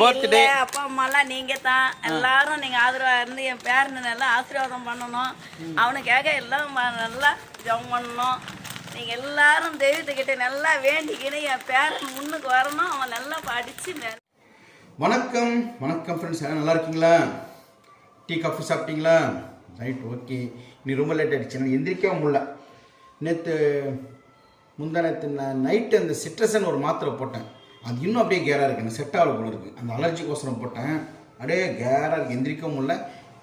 birthday. இல்ல, அப்பா அம்மாலாம் நீங்க தான். எல்லாரும் நீங்க ஆதரவா இருந்து என் பேரனை நல்லா ஆசீர்வாதம் பண்ணணும். அவனுக்காக எல்லாம் நல்லா ஜெபம் பண்ணணும். நீங்க எல்லாரும் தெய்வத்துக்கிட்ட நல்லா வேண்டிக்கின்னு என் பேரன் முன்னுக்கு வரணும். அவன் நல்லா படிச்சு மேல வணக்கம். வணக்கம் ஃப்ரெண்ட்ஸ் எல்லாம் நல்லா இருக்கீங்களா? டீ காஃபி சாப்பிட்டீங்களா? ரைட் ஓகே நீ ரொம்ப லேட் ஆகிடுச்சு எந்திரிக்கவே முடியல. நேற்று முந்தா நேற்று நான் நைட்டு அந்த சிட்ரஸன் ஒரு மாத்திரை போட்டேன். அது இன்னும் அப்படியே கேராக இருக்குது எனக்கு செட் ஆகல போல இருக்குது அந்த அலர்ஜிக்கோசரம் போட்டேன். அப்படியே கேராக இருக்குது எந்திரிக்கவும் முடியல.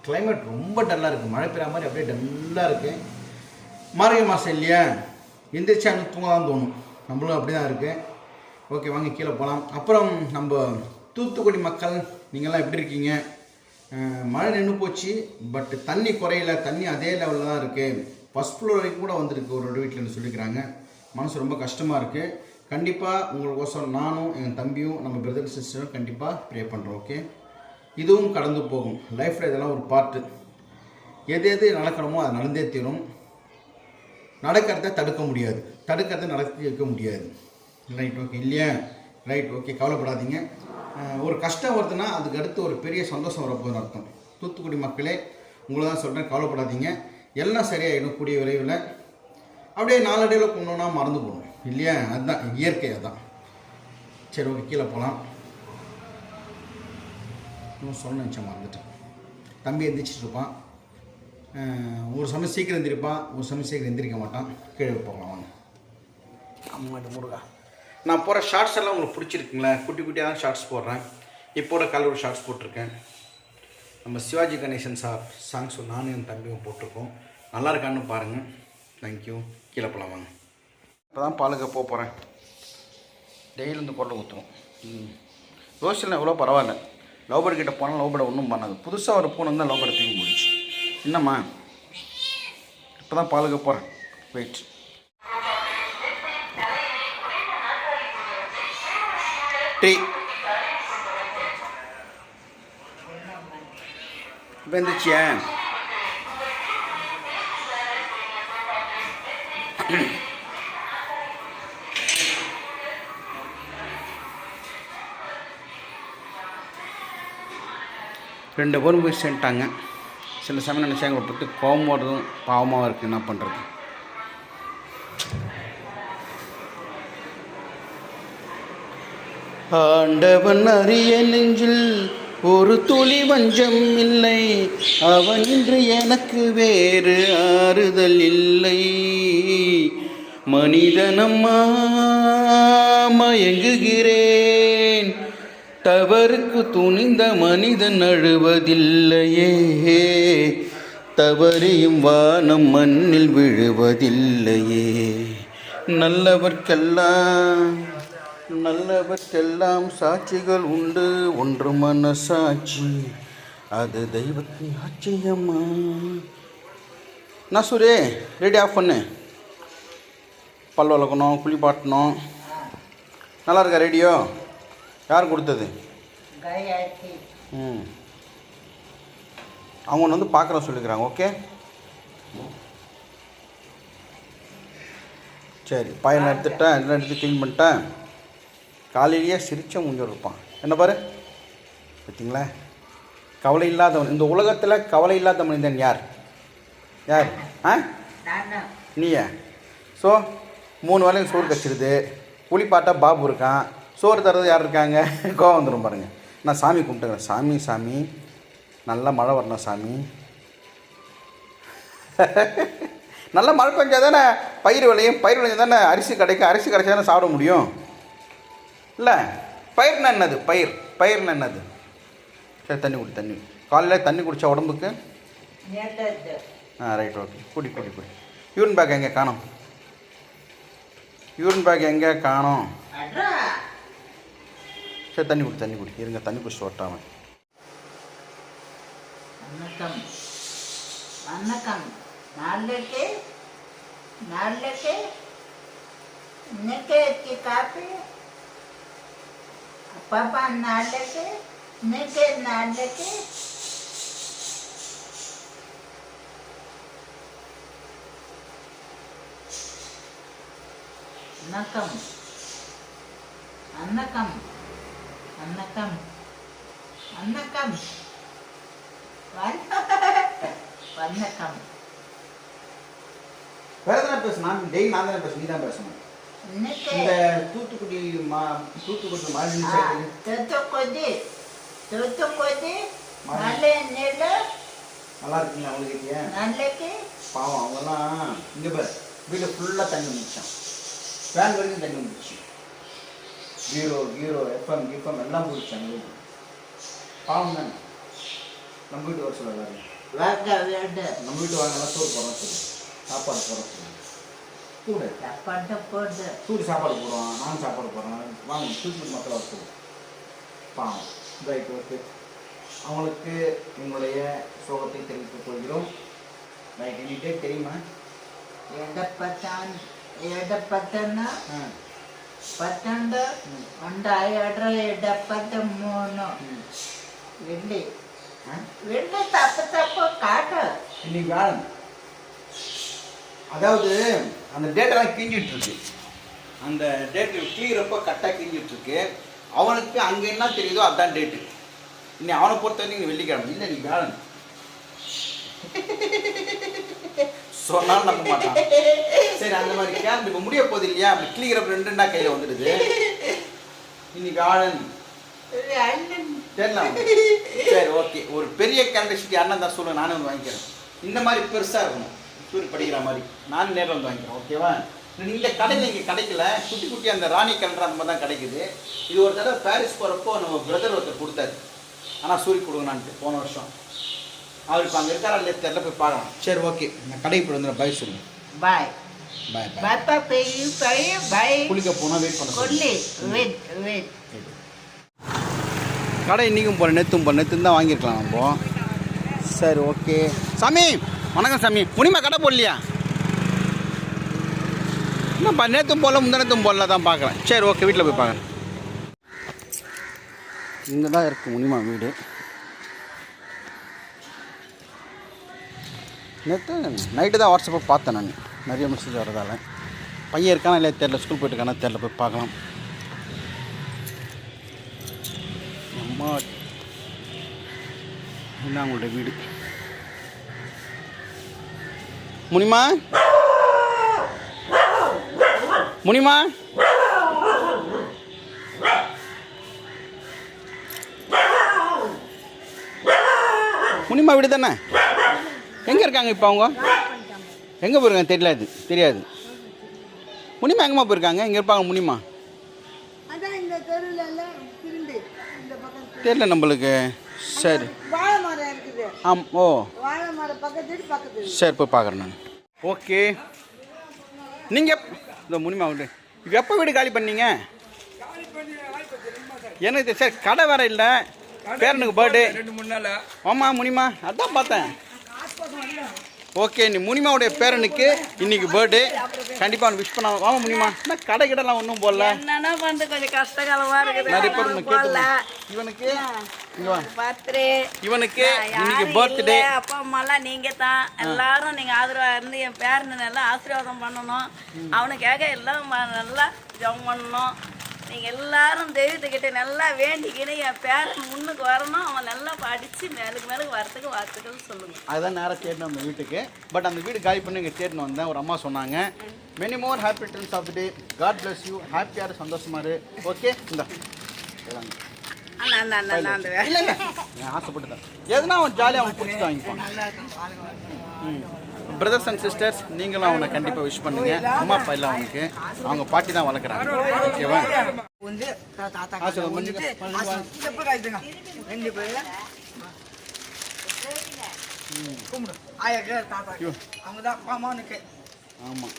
கிளைமேட் ரொம்ப டல்லாக இருக்குது மழை பெய்கிற மாதிரி அப்படியே டல்லாக இருக்குது மார்கழி மாதம் இல்லையா? எந்திரிச்சா அங்கே தூங்கலாம் தோணும். நம்மளும் அப்படி தான் இருக்குது ஓகே வாங்க கீழே போகலாம் அப்புறம் நம்ம தூத்துக்குடி மக்கள் நீங்கள்லாம் எப்படி இருக்கீங்க? மழை நின்று போச்சு. பட் தண்ணி குறையில. தண்ணி அதே லெவலில் தான் இருக்குது ஃபஸ்ட் ஃப்ளோர் வரைக்கும் கூட வந்திருக்கு. ஒரு வீட்டில்னு சொல்லிக்கிறாங்க. மனசு ரொம்ப கஷ்டமாக இருக்குது கண்டிப்பாக உங்களுக்கோசம் நானும் என் தம்பியும் நம்ம பிரதர் சிஸ்டரும் கண்டிப்பாக ப்ரே பண்ணுறோம் ஓகே இதுவும் கடந்து போகும். லைஃப்பில் இதெல்லாம் ஒரு பார்ட்டு எது எது நடக்கணுமோ அது நடந்தே தீரும். நடக்கிறத தடுக்க முடியாது. தடுக்கிறத நடத்தி வைக்க முடியாது. ரைட் ஓகே இல்லையா? ரைட் ஓகே கவலைப்படாதீங்க. ஒரு கஷ்டம் வருதுன்னா அதுக்கு அடுத்து ஒரு பெரிய சந்தோஷம் வரப்போகுதுன்னு அர்த்தம். தூத்துக்குடி மக்களே உங்களை தான் சொல்கிறேன் கவலைப்படாதீங்க. எல்லாம் சரியாயிடும் கூடிய விரைவில். அப்படியே நாளடைவில் கொண்டோன்னா மறந்து போகணும். இல்லையா? அதுதான் இயற்கை அதுதான் சரி ஓகே கீழே போகலாம் இன்னும் சொல்ல நினச்சேன் மறந்துட்டேன். தம்பி எந்திரிச்சிட்டு இருப்பான். ஒரு சமயம் சீக்கிரம் எந்திரிப்பான் ஒரு சமயம் சீக்கிரம் எந்திரிக்க மாட்டான். கீழே போகலாம் வாங்க. அம்மாட்டு முருகா. நான் போகிற ஷார்ட்ஸ் எல்லாம் உங்களுக்கு பிடிச்சிருக்குங்களா? குட்டி குட்டியாக தான் ஷார்ட்ஸ் போடுறேன். இப்போட காலையில் ஷார்ட்ஸ் போட்டிருக்கேன். நம்ம சிவாஜி கணேசன் சார் சாங்ஸும் நானும் என் தம்பியும் போட்டிருக்கோம். நல்லா இருக்கான்னு பாருங்கள் தேங்க்யூ கீழே போகலாம் வாங்க. இப்போ தான் பாலுக்கு போக போகிறேன் டெய்லி இந்த குரலை ஊற்றுவோம் ம். யோசிச்சலாம் எவ்வளோ பரவாயில்ல. லவ் பேர்ட் கிட்டே போனால் லவ் பேர்டை ஒன்றும் பண்ணாது. புதுசாக ஒரு பூனை தான் லவ் பேர்டை தூக்கி முடிச்சு என்னம்மா? இப்போ தான் பாலுக்கு போகிறேன் வெயிட். டீ. வெந்துச்சியா? ரெண்டு பேரும் போய் சேர்ந்துட்டாங்க. சில சமயம் நினச்சாங்க பற்றி கோபம் வர்றதும் பாவமாக இருக்குது என்ன பண்ணுறது ஆண்டவன் அறிய நெஞ்சில் ஒரு துளி வஞ்சம் இல்லை. அவன் இன்று எனக்கு வேறு ஆறுதல் இல்லை. மனிதனம்மா மயங்குகிறேன். தவறுக்கு துணிந்த மனிதன் அழுவதில்லையே. தவறியும் வானம் மண்ணில் விழுவதில்லையே. நல்லவர்க்கெல்லாம் நல்லவர்க்கெல்லாம் சாட்சிகள் உண்டு. ஒன்று மனசாட்சி அது தெய்வத்தின் ஆச்சரியம்மா நான் சூரே ரெடி ஆஃப் பண்ணு. பல் வளர்க்கணும் குளிப்பாட்டணும். நல்லா இருக்கா ரேடியோ யார் கொடுத்தது? ம். அவங்க ஒன்று வந்து பார்க்குற சொல்லிக்கிறாங்க ஓகே? சரி பையனை எடுத்துட்டேன் எல்லாம் எடுத்து க்ளீன் பண்ணிட்டேன். காலையிலேயே சிரிச்ச மூஞ்ச இருப்பான். என்ன பாரு? பார்த்தீங்களா? கவலை இல்லாதவன். இந்த உலகத்தில் கவலை இல்லாத மனிதன் யார்? யார்? ஆ? நீயா. ஸோ மூணு வேலையும் சோறு கச்சிருது. குளிப்பாட்டா பாபு இருக்கான். சோறு தர்றது யார் இருக்காங்க? கோவம் வந்துடும் பாருங்க. நான் சாமி கும்பிட்டுக்கிறேன். சாமி சாமி. நல்லா மழை வரணும் சாமி. நல்லா மழை பெஞ்சா தானே பயிர் விளையும்? பயிர் விளைஞ்சா தானே அரிசி கிடைக்கும். அரிசி கிடைச்சா தானே சாப்பிட முடியும்? இல்லை. பயிர்னா என்னது? பயிர். பயிர்னா என்னது? சரி தண்ணி குடி தண்ணி காலையில் தண்ணி குடித்தா உடம்புக்கு? ஆ ரைட் ஓகே குடி குடி குடி. யூரின் பேக் எங்கே காணோம்? யூரின் பேக் எங்கே காணோம்? சரி தண்ணி குடி தண்ணி குடி இருங்க தண்ணி குடிச்சு ஒட்டாம வணக்கம் வணக்கம் நாளைக்கு நாளைக்கு இன்னைக்கு எத்தி காப்பி பாப்பா நாளைக்கு இன்னைக்கு நாளைக்கு வணக்கம் வணக்கம் வணக்கம் வணக்கம் வண- வணக்கம் வேற எதனா பேசணும் டெய்லி நான் தானே பேசணும் நீ தான் பேசணும் இந்த தூத்துக்குடி மா தூத்துக்குடி மாதிரி தூத்துக்குடி. தூத்துக்குடி. நல்ல நெல் நல்லா இருக்குங்களா அவங்களுக்கு நல்லக்கு பாவம் அவங்கெல்லாம் இங்கே பாரு வீடு ஃபுல்லாக தண்ணி வந்துச்சான் ஃபேன் வரைக்கும் தண்ணி வந்துச்சு பீரோ கீரோ எஃப்எம் கிஃப்எம் எல்லாம் பிடிச்சாங்க பாவம் தானே? நம்ம வீட்டு வர சொல்ல நம்ம வீட்டு வாங்கலாம் சோறு போடுறோம் சொல்லு. சாப்பாடு போடுறோம் சொல்லு. கூட. சாப்பாடு போடுற சூடு சாப்பாடு போடுறோம் நான் சாப்பாடு போடுறேன். வாங்க சூப்பர் மக்களை வர பாவம். ரைட் ஓகே அவங்களுக்கு எங்களுடைய சோகத்தை தெரிவித்துக் கொள்கிறோம். ரைட் என்கிட்ட தெரியுமா? எடப்பட்டான் எடப்பட்டன்னா పన్నెండు వంద డెబ్బై మూడు వెళ్ళి వెళ్ళి తప్పు తప్పు కాటు இன்னைக்கு வேணும் அதாவது அந்த டேட்டெல்லாம் கிஞ்சிட்டு இருக்கு அந்த டேட்டு கிளி ரொம்ப கரெக்டாக கிஞ்சிட்டு இருக்கு அவனுக்கு அங்கே என்ன தெரியுதோ அதான் டேட்டு இன்னைக்கு அவனை பொறுத்த வரைக்கும் வெள்ளிக்கிழமை. இல்லை நீ வேணும் சொன்னாலும் நம்ப மாட்டான். சரி அந்த மாதிரி கேரண்ட் இப்போ முடிய போகுது இல்லையா? அப்படி கிளியரப் ரெண்டு ரெண்டா கையில் வந்துடுது. இன்னைக்கு ஆழன் தெரியல சரி ஓகே. ஒரு பெரிய கேரண்டர் ஷீட் யாருன்னா தான் சொல்லுங்க நானே வந்து வாங்கிக்கிறேன். இந்த மாதிரி பெருசாக இருக்கணும். சூரிய படிக்கிற மாதிரி. நானும் நேரில் வந்து வாங்கிக்கிறேன் ஓகேவா? இந்த கடையில் இங்கே கிடைக்கல. குட்டி குட்டி அந்த ராணி கேலண்டர் அந்த மாதிரி தான் கிடைக்குது. இது ஒரு தடவை பாரிஸ் போகிறப்போ நம்ம பிரதர் ஒருத்தர் கொடுத்தாரு. ஆனால் சூரி கொடுங்கண்ணான்ட்டு போன வருஷம். அவர் இப்போ அங்கே இருக்காரா இல்லையா? தெரியல போய் பார்க்கலாம் சரி ஓகே. நான் கடைக்கு போய் வந்துடுறேன். பாய் சொல்லுங்க. பாய் பாய் பாய் பாப்பா பெரிய பெரிய பாய் குளிக்க போனால் வெயிட் பண்ண சொல்லி வெயிட் வெயிட் கடை இன்னைக்கும் போகிறேன் நேற்றும் போகிறேன் நேற்று தான் வாங்கியிருக்கலாம் நம்ம. சரி ஓகே. சாமி வணக்கம் சாமி. புனிமா கடை போடலையா? என்னப்பா நேற்றும் போடல முந்தினத்தும் போடல தான் பார்க்குறேன். சரி ஓகே வீட்டில் போய் பார்க்குறேன். இங்கே தான் இருக்குது முனிமா வீடு. நேற்று நைட்டு தான் வாட்ஸ்அப்பை பார்த்தேன் நான். நிறைய மெசேஜ் வரதால பையன் இருக்கானா இல்லையா தெரில ஸ்கூல் போயிட்டு இருக்கானா தெரில போய் பார்க்கலாம். அம்மா என்ன அவங்களோட வீடு. முனிமா? முனிமா? முனிமா வீடு தானே? எங்கே இருக்காங்க இப்போ அவங்க? எங்கே போயிருக்காங்க? தெரியாது தெரியாது. முனிமா எங்கம்மா போயிருக்காங்க? இங்கே இருப்பாங்க முனிமா? அதான் இந்த தெருவுல எல்லாம் திரும்பி இந்த பக்கம் திரு- தெரியல நம்மளுக்கு. சரி. ஆம் ஓ. சரி போய் பார்க்குறேன் நான். ஓகே. நீங்கள் இந்த முனிமா வீடு இப்போ எப்போ வீடு காலி பண்ணீங்க? எனக்கு சரி கடை வேற இல்லை. பேரனுக்கு பர்த்டே. ரெண்டு மூணு நாள்? ஆமாம் முனிமா. அதான் பார்த்தேன். ஓகே நீ முனிமாவுடைய பேரனுக்கு இன்னைக்கு பர்த்டே கண்டிப்பாக விஷ் பண்ண ஆமாம் முனிமா. என்ன கடை கிடலாம் ஒன்றும் போடல. என்னன்னா வந்து கொஞ்சம் கஷ்டகாலமா இருக்குது. நிறைய பேர் போடல. கேட்டு இவனுக்கு. பர்த்டே இவனுக்கு இன்னைக்கு பர்த்டே அப்பா அம்மா எல்லாம் நீங்க தான். எல்லாரும் நீங்க ஆதரவா இருந்து என் பேரனை நல்லா ஆசீர்வாதம் பண்ணணும். அவனுக்காக எல்லாம் நல்லா ஜெபம் பண்ணணும். நீங்க எல்லாரும் தெய்வத்துக்கிட்ட நல்லா வேண்டிக்கின்னு என் பேரன் முன்னுக்கு வரணும். அவன் நல்லா படிச்சு மேலுக்கு மேலுக்கு வரத்துக்கு வாழ்த்துக்கள் சொல்லுங்க. அதுதான் நேராக தேடினோம் அந்த வீட்டுக்கு. பட் அந்த வீடு காலி பண்ணி இங்கே தேடினு வந்தேன் ஒரு அம்மா சொன்னாங்க. Many more happy returns of day god bless you ஹாப்பியாக சந்தோஷமா இரு. ஓகே இந்த. அண்ணா அண்ணா அண்ணா அண்ணா, அந்த வே- இல்லை இல்லை. நான் ஆசைப்பட்டுதான். எதுனா அவன் ஜாலியாக அவன் பிடிச்சி வாங்கிப்பான். பிரதர்ஸ் அண்ட் சிஸ்டர்ஸ் நீங்களும் அவனை கண்டிப்பாக விஷ் பண்ணுங்க. அம்மா அப்பா இல்லை அவனுக்கு. அவங்க பாட்டி தான் வளர்க்குறாங்க. ஓகேவா வந்து தாத்தா. ரெண்டு ஆமாம்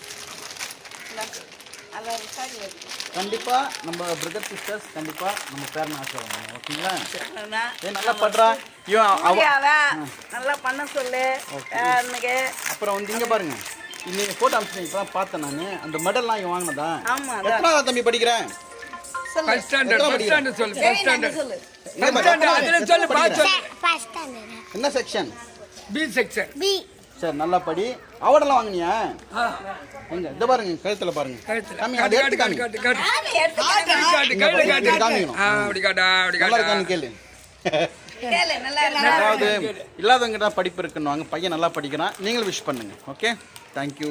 கண்டிப்பாக நம்ம பிரதர் சிஸ்டர்ஸ் கண்டிப்பாக நம்ம பேரனை பண்ணுவோம் ஓகேங்களா? நல்லா பண்றா இவன் நல்லா பண்ண சொல்லு. அப்புறம் வந்து இங்க பாருங்க. இன்னைக்கு போட்டோ அனுப்பிச்சு இப்போ பார்த்தேன் நான். அந்த மெடல்லாம் இவன் வாங்கினதா. எத்தனாவது தம்பி படிக்கிறேன் ஃபர்ஸ்ட் ஸ்டாண்டர்ட் ஃபர்ஸ்ட் ஸ்டாண்டர்ட் சொல்லு ஃபர்ஸ்ட் ஸ்டாண்டர்ட் சொல்லு. இங்க அதுல? சொல்லு. சொல்லு என்ன செக்ஷன் பி செக்ஷன் சரி நல்லா படி. அவடெல்லாம் வாங்கினியா? எங்க இந்த பாருங்க கழுத்துல பாருங்க. கழுத்துல. காமி, அதை எடுத்து காமி. காட்டு காட்டு. காட்டு. காமிக்கணும். ஆ அப்படி காட்டா அப்படி நல்லா இருக்கான்னு கேளு. அதாவது இல்லாதவங்க தான் படிப்பு இருக்குன்னு பையன் நல்லா படிக்கிறான் நீங்களும் விஷ் பண்ணுங்க ஓகே தேங்க்யூ